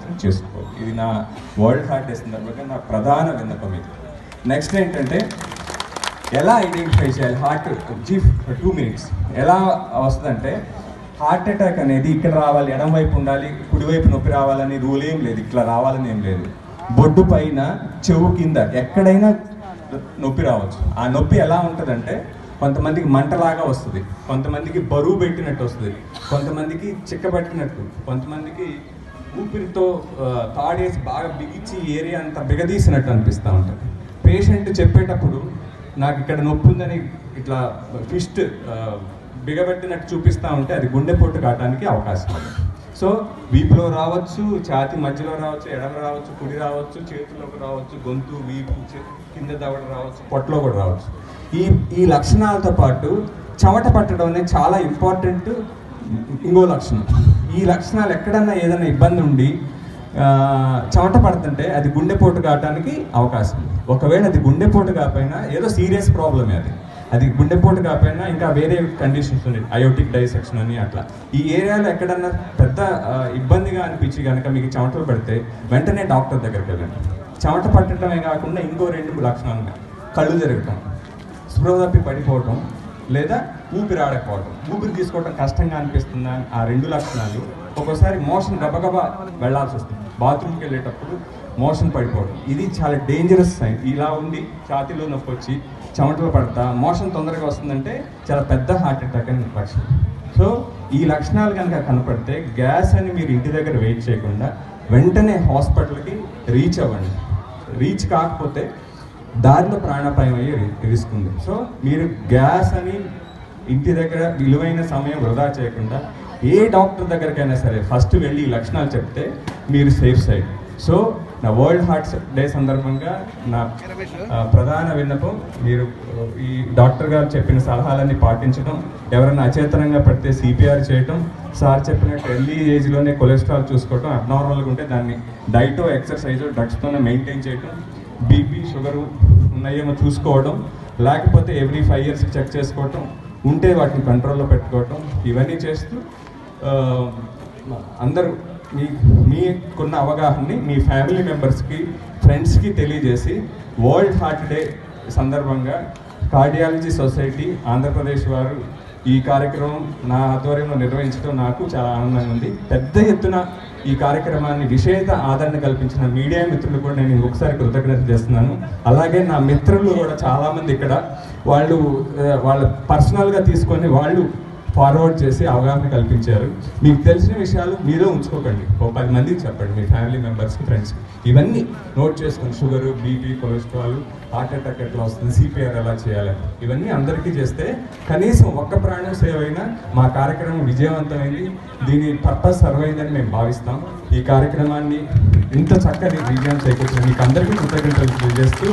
మాత్రం చేసుకో. ఇది నా వరల్డ్ హార్ట్ డే సందర్భంగా నా ప్రధాన విన్నపం ఇది. నెక్స్ట్ ఏంటంటే ఎలా ఐడెంటిఫై చేయాలి హార్ట్ జీఫ్ టూ మినిట్స్ ఎలా వస్తుందంటే హార్ట్ అటాక్ అనేది ఇక్కడ రావాలి ఎడం వైపు ఉండాలి కుడివైపు నొప్పి రావాలని రూల్ ఏం లేదు ఇట్లా రావాలని ఏం లేదు. బొడ్డు పైన చెవు కింద ఎక్కడైనా నొప్పి రావచ్చు. ఆ నొప్పి ఎలా ఉంటుందంటే కొంతమందికి మంటలాగా వస్తుంది కొంతమందికి బరువు పెట్టినట్టు వస్తుంది కొంతమందికి చిక్కబెట్టినట్టు కొంతమందికి ఊపిరితో తాడేసి బాగా బిగించి ఏరియా అంతా బిగదీసినట్టు అనిపిస్తూ ఉంటుంది. పేషెంట్ చెప్పేటప్పుడు నాకు ఇక్కడ నొప్పి ఉందని ఇట్లా ఫిస్ట్ బిగబెట్టినట్టు చూపిస్తూ ఉంటే అది గుండెపోటు కావడానికి అవకాశం. సో వీపులో రావచ్చు ఛాతి మధ్యలో రావచ్చు ఎడమ రావచ్చు కుడి రావచ్చు చేతుల్లోకి రావచ్చు గొంతు వీపు కింద దవడ రావచ్చు పొట్టలో కూడా రావచ్చు. ఈ ఈ లక్షణాలతో పాటు చెమట పట్టడం అనేది చాలా ఇంపార్టెంట్ ఇంకో లక్షణం. ఈ లక్షణాలు ఎక్కడన్నా ఏదైనా ఇబ్బంది ఉండి చెమట పడుతుంటే అది గుండెపోటు కావడానికి అవకాశం ఉంది. ఒకవేళ అది గుండెపోటు కాకపోయినా ఏదో సీరియస్ ప్రాబ్లమే అది. అది గుండెపోటు కాకపోయినా ఇంకా వేరే కండిషన్స్ ఉన్నాయి. అయోటిక్ డైసెక్షన్ అని అట్లా. ఈ ఏరియాలో ఎక్కడన్నా పెద్ద ఇబ్బందిగా అనిపించి కనుక మీకు చెమటలు పడితే వెంటనే డాక్టర్ దగ్గరికి వెళ్ళండి. చెమట పట్టడమే కాకుండా ఇంకో రెండు లక్షణాలు ఉన్నాయి. కళ్ళు తిరగటం స్పృహ తప్పి పడిపోవటం లేదా ఊపిరి ఆడకపోవడం ఊపిరి తీసుకోవడం కష్టంగా అనిపిస్తుందా అని ఆ రెండు లక్షణాలు ఒక్కోసారి మోషన్ గబగబా వెళ్ళాల్సి వస్తుంది. బాత్రూమ్కి వెళ్ళేటప్పుడు మోషన్ పడిపోవడం. ఇది చాలా డేంజరస్ సైన్ ఇలా ఉండి ఛాతీలో నొప్పి వచ్చి చెమటలు పడతా మోషన్ తొందరగా వస్తుందంటే చాలా పెద్ద హార్ట్ అటాక్ అని లక్షణం సో ఈ లక్షణాలు కనుక కనపడితే గ్యాస్ అని మీరు ఇంటి దగ్గర వెయిట్ చేయకుండా వెంటనే హాస్పిటల్కి రీచ్ అవ్వండి. రీచ్ కాకపోతే దారిలో ప్రాణాపాయం అయ్యే రి- రిస్క్ ఉంది. సో మీరు గ్యాస్ అని ఇంటి దగ్గర విలువైన సమయం వృధా చేయకుండా ఏ డాక్టర్ దగ్గరికైనా సరే ఫస్ట్ వెళ్ళి లక్షణాలు చెప్తే మీరు సేఫ్ సైడ్. సో నా వరల్డ్ హార్ట్ డే సందర్భంగా నా ప్రధాన విన్నపం మీరు ఈ డాక్టర్ గారు చెప్పిన సలహాలన్నీ పాటించడం ఎవరైనా అచేతనంగా పడితే సిపిఆర్ చేయటం సార్ చెప్పినట్టు ఎర్లీ ఏజ్లోనే కొలెస్ట్రాల్ చూసుకోవటం అబ్నార్మల్గా ఉంటే దాన్ని డైటో ఎక్సర్సైజ్ డ్రగ్స్తోనే మెయింటైన్ చేయటం బీపీ షుగర్ ఉన్నాయేమో చూసుకోవడం లేకపోతే ఎవ్రీ ఫైవ్ ఇయర్స్కి చెక్ చేసుకోవటం ఉంటే వాటిని కంట్రోల్లో పెట్టుకోవటం ఇవన్నీ చేస్తూ అందరూ మీ మీకున్న అవగాహనని మీ ఫ్యామిలీ మెంబర్స్కి ఫ్రెండ్స్కి తెలియజేసి వరల్డ్ హార్ట్ డే సందర్భంగా కార్డియాలజీ సొసైటీ ఆంధ్రప్రదేశ్ వారు ఈ కార్యక్రమం నా ఆధ్వర్యంలో నిర్వహించడం నాకు చాలా ఆనందంగా ఉంది. పెద్ద ఎత్తున ఈ కార్యక్రమాన్ని విశేష ఆదరణ కల్పించిన మీడియా మిత్రులు కూడా నేను ఒకసారి కృతజ్ఞత చేస్తున్నాను. అలాగే నా మిత్రులు కూడా చాలామంది ఇక్కడ వాళ్ళు వాళ్ళ పర్సనల్గా తీసుకొని వాళ్ళు ఫార్వర్డ్ చేసి అవగాహన కల్పించారు. మీకు తెలిసిన విషయాలు మీరే ఉంచుకోకండి. ఓ పది మందికి చెప్పండి. మీ ఫ్యామిలీ మెంబర్స్కి ఫ్రెండ్స్కి ఇవన్నీ నోట్ చేసుకోండి sugar BP cholesterol heart attack ఎట్లా వస్తుంది సిపిఆర్ ఎలా చేయాలని ఇవన్నీ అందరికీ చేస్తే కనీసం ఒక్క ప్రాణం సేవ్ అయినా మా కార్యక్రమం విజయవంతమైంది. దీని పర్పస్ సర్వ్ అయిందని మేము భావిస్తాం. ఈ కార్యక్రమాన్ని ఇంత చక్కని విజయం చేకూర్చిన మీకు అందరికీ కృతజ్ఞతలు తెలియజేస్తూ